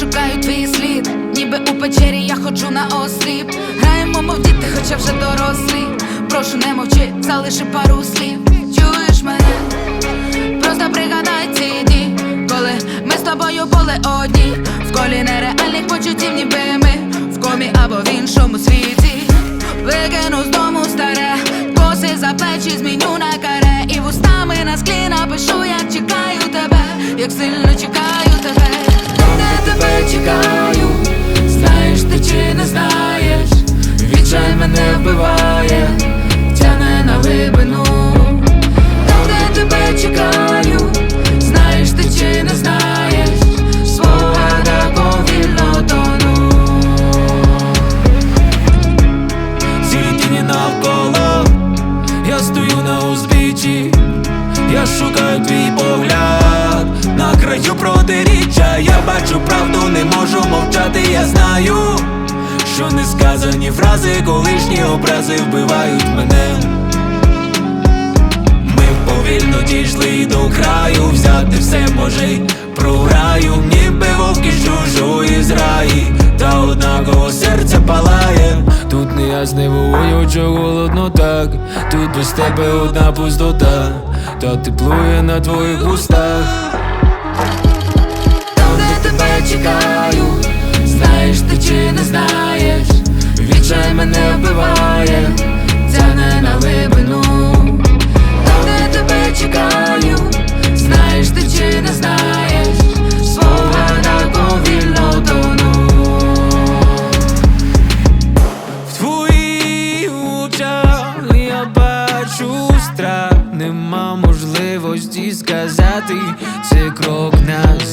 шукаю твій слід, ніби у печері я ходжу на осліп. Граємо, мов діти, хоча вже дорослі. Прошу, не мовчи, залиши пару слів. Чуєш мене? Просто пригадай ці дні, коли ми з тобою були одні. В колі нереальних почуттів, ніби ми в комі або в іншому світі. Викину з дому старе, коси за плечі зміню на чекаю, знаєш ти чи не знаєш, відчай мене вбиває, тяне на глибину. Там, де тебе чекаю, знаєш ти чи не знаєш, свобода повільно тону. Сірі тіні навколо, я стою на узбіччі, я шукаю твій погляд на краю протиріччя, я бачу правду, не можу мовчати, я знаю, що несказані фрази, колишні образи вбивають мене. Ми повільно дійшли до краю, взяти все може програю, ніби вовки з чужої зраї, та однаково серце палає. Тут не я зневою, що голодно так, тут без тебе одна пустота, та теплує на твоїх устах чекаю, знаєш ти чи не знаєш, відчай мене вбиває, тяне на глибину, там де тебе чекаю, знаєш ти чи не знаєш, слова на повільно тону. В твоїх очах я бачу страх, нема можливості сказати, це крок нас.